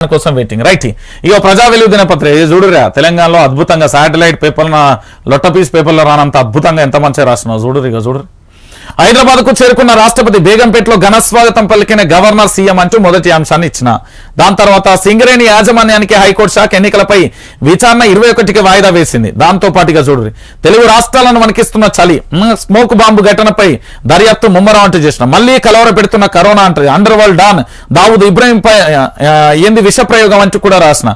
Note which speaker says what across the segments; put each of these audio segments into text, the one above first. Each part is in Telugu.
Speaker 1: కోసం వెయిటింగ్ రైట్ ఇక ప్రజా వెలుగు దినపత్ర చూడురా తెలంగాణలో అద్భుతంగా శాటిలైట్ పేపర్ లొట్ట పీస్ పేపర్లో రానంత అద్భుతంగా ఎంత మంచిగా రాసినావు చూడు ఇక చూడరు హైదరాబాద్కు చేరుకున్న రాష్ట్రపతి బేగంపేటలో ఘన స్వాగతం పలికిన గవర్నర్ సీఎం అంటూ మొదటి అంశాన్ని ఇచ్చిన. దాని తర్వాత సింగరేణి యాజమాన్యానికి హైకోర్టు శాఖ ఎన్నికలపై విచారణ ఇరవై ఒకటికి వాయిదా వేసింది. దాంతో పాటుగా చూడు తెలుగు రాష్ట్రాలను వణికిస్తున్న చలి స్మోక్ బాంబు ఘటనపై దర్యాప్తు ముమ్మరం అంటూ చేసిన. మళ్ళీ కలవర పెడుతున్న కరోనా అంటది అండర్ వరల్డ్ డాన్ దావుద్ ఇబ్రాహీంపై ఏంది విష ప్రయోగం అంటూ కూడా రాసిన.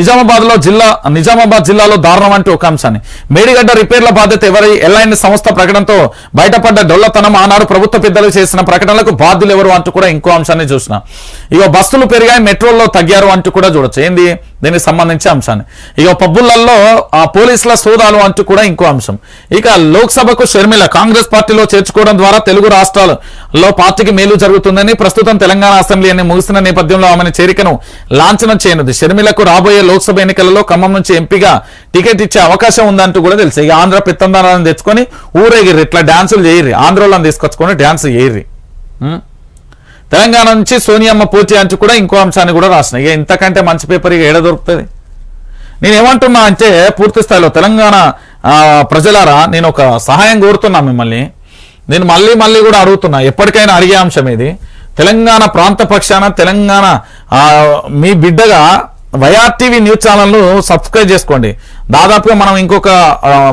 Speaker 1: నిజామాబాద్లో జిల్లా నిజామాబాద్ జిల్లాలో దారుణం అంటూ ఒక అంశాన్ని. మేడిగడ్డ రిపేర్ల బాధ్యత ఎవరి ఎల్ఐన్ సంస్థ ప్రకటనతో బయటపడ్డ డొల్లతనం ఆనాడు ప్రభుత్వ పెద్దలు చేసిన ప్రకటనలకు బాధ్యులు ఎవరు అంటూ కూడా ఇంకో అంశాన్ని చూసిన. ఇక బస్సులు పెరిగాయి మెట్రోల్లో తగ్గారు అంటూ కూడా చూడొచ్చు. ఏంది? దీనికి సంబంధించి అంశాన్ని. ఇక పబ్బులలో ఆ పోలీసుల సోదాలు అంటూ కూడా ఇంకో అంశం. ఇక లోక్సభకు షర్మిల కాంగ్రెస్ పార్టీలో చేర్చుకోవడం ద్వారా తెలుగు రాష్ట్రాలలో పార్టీకి మేలు జరుగుతుందని ప్రస్తుతం తెలంగాణ అసెంబ్లీ అని ముగిసిన నేపథ్యంలో ఆమెను చేరికను లాంఛనం చేయనుంది. షర్మిలకు రాబోయే లోక్సభ ఎన్నికలలో ఖమ్మం నుంచి ఎంపీగా టికెట్ ఇచ్చే అవకాశం ఉందంటూ కూడా తెలుసు. ఇక ఆంధ్ర పెత్తందారాన్ని తెచ్చుకొని ఊరేగిర్రి. ఇట్లా డాన్సులు చేయర్రి. ఆంధ్రోళ్ళని తీసుకొచ్చుకొని డాన్స్ చేయర్రి. తెలంగాణ నుంచి సోనియమ్మ పూర్తి అంటూ కూడా ఇంకో అంశాన్ని కూడా రాసిన ఇక ఇంతకంటే మంచి పేపర్ ఇక ఏడ దొరుకుతుంది? నేను ఏమంటున్నా అంటే పూర్తి స్థాయిలో తెలంగాణ ప్రజలారా నేను ఒక సహాయం కోరుతున్నా మిమ్మల్ని. నేను మళ్ళీ మళ్ళీ కూడా అడుగుతున్నా ఎప్పటికైనా అడిగే అంశం ఇది తెలంగాణ ప్రాంత పక్షాన తెలంగాణ మీ బిడ్డగా వైఆర్టీవీ న్యూస్ ఛానల్ను సబ్స్క్రైబ్ చేసుకోండి. దాదాపుగా మనం ఇంకొక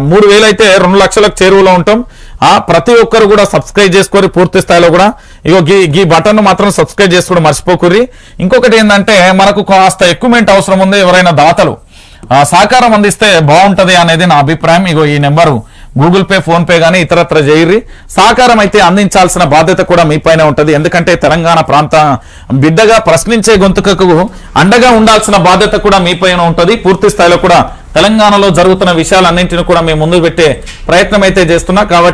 Speaker 1: మూడు వేలైతే అయితే రెండు లక్షలకు చేరువలో ఉంటాం. ప్రతి ఒక్కరు కూడా సబ్స్క్రైబ్ చేసుకొని పూర్తి స్థాయిలో కూడా ఇగో గీ గీ బటన్ మాత్రం సబ్స్క్రైబ్ చేసుకోవడం మర్చిపోకుర్రి. ఇంకొకటి ఏంటంటే మనకు కాస్త ఎక్విప్మెంట్ అవసరం ఉంది ఎవరైనా దాతలు. ఆ, సహకారం అందిస్తే బాగుంటది అనేది నా అభిప్రాయం. ఇగో ఈ number Google Pay PhonePe గానీ ఇతరత్ర చేయరి సహకారం అయితే అందించాల్సిన బాధ్యత కూడా మీపైన ఉంటుంది ఉంటది. ఎందుకంటే తెలంగాణ ప్రాంత బిడ్డగా ప్రశ్నించే గొంతుకకు అండగా ఉండాల్సిన బాధ్యత కూడా మీపైన ఉంటుంది ఉంటది. పూర్తి స్థాయిలో కూడా తెలంగాణలో జరుగుతున్న విషయాలన్నింటిని కూడా మేము ముందు పెట్టే ప్రయత్నం అయితే చేస్తున్నా. కాబట్టి